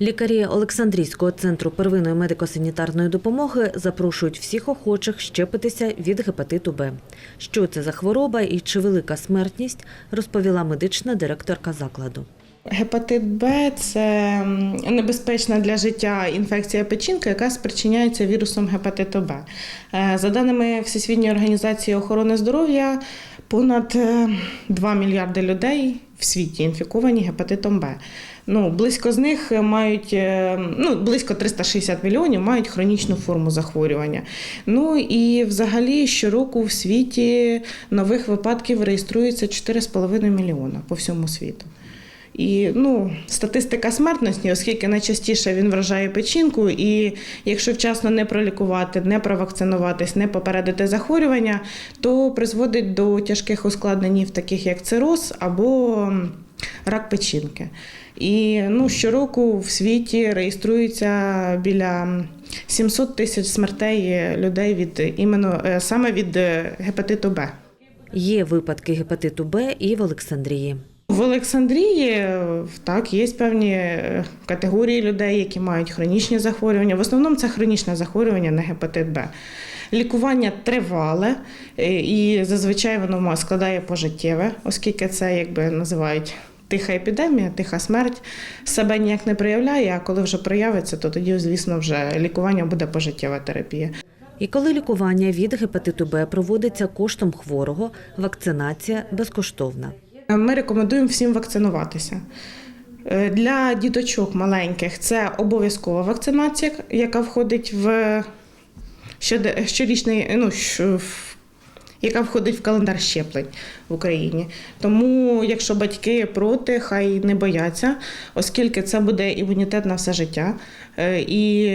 Лікарі Олександрійського центру первинної медико-санітарної допомоги запрошують всіх охочих щепитися від гепатиту Б. Що це за хвороба і чи велика смертність, розповіла медична директорка закладу. Гепатит Б це небезпечна для життя інфекція печінки, яка спричиняється вірусом гепатиту Б. Е, За даними Всесвітньої організації охорони здоров'я, понад е, 2 мільярди людей в світі інфіковані гепатитом Б. Ну, близько з них мають е, ну, близько 360 мільйонів мають хронічну форму захворювання. Ну і взагалі щороку в світі нових випадків реєструється 4,5 мільйона по всьому світу. І ну, статистика смертності, оскільки найчастіше він вражає печінку, і якщо вчасно не пролікувати, не провакцинуватись, не попередити захворювання, то призводить до тяжких ускладнень, таких як цироз або рак печінки. І ну, щороку в світі реєструється біля 700 тисяч смертей людей від іменно е, саме від е, гепатиту Б. Є випадки гепатиту Б і в Олександрії. В Олександрії е, так є певні категорії людей, які мають хронічні захворювання. В основному це хронічне захворювання на гепатит Б. Лікування тривале і зазвичай воно складає пожиттєве, оскільки це якби називають. Тиха епідемія, тиха смерть себе ніяк не проявляє, а коли вже проявиться, то тоді, звісно, вже лікування буде пожиттєва терапія. І коли лікування від гепатиту Б проводиться коштом хворого, вакцинація безкоштовна. Ми рекомендуємо всім вакцинуватися. Е, Для діточок маленьких це обов'язкова вакцинація, яка входить в щорічний, ну, в- яка входить в календар щеплень в Україні. Тому, якщо батьки проти, хай не бояться, оскільки це буде імунітет на все життя, е, і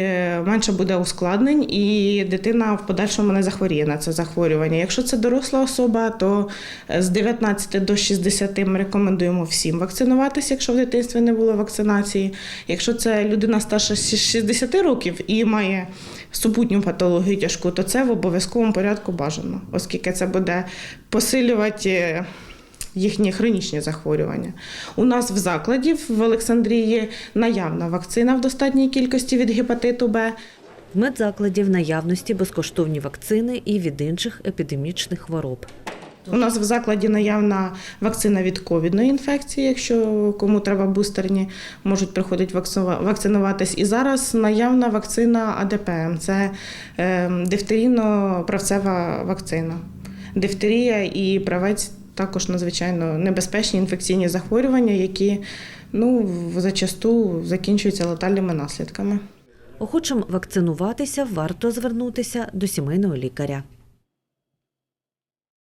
менше буде ускладнень, і дитина в подальшому не захворіє на це захворювання. Якщо це доросла особа, то е, з 19 до 60 ми рекомендуємо всім вакцинуватися, якщо в дитинстві не було вакцинації. Якщо це людина старша 60 років і має супутню патологію тяжку, то це в обов'язковому порядку бажано, оскільки це буде посилювати. Їхні хронічні захворювання. У нас в закладі в Олександрії наявна вакцина в достатній кількості від гепатиту Б. В медзакладі в наявності безкоштовні вакцини і від інших епідемічних хвороб. У нас в закладі наявна вакцина від ковідної інфекції. Якщо кому треба бустерні, можуть приходити вакцинува- вакцинуватись. І зараз наявна вакцина АДПМ це е, дифтерійно-правцева вакцина. Дифтерія і правець також надзвичайно небезпечні інфекційні захворювання, які ну, зачасту закінчуються летальними наслідками. Охочим вакцинуватися варто звернутися до сімейного лікаря.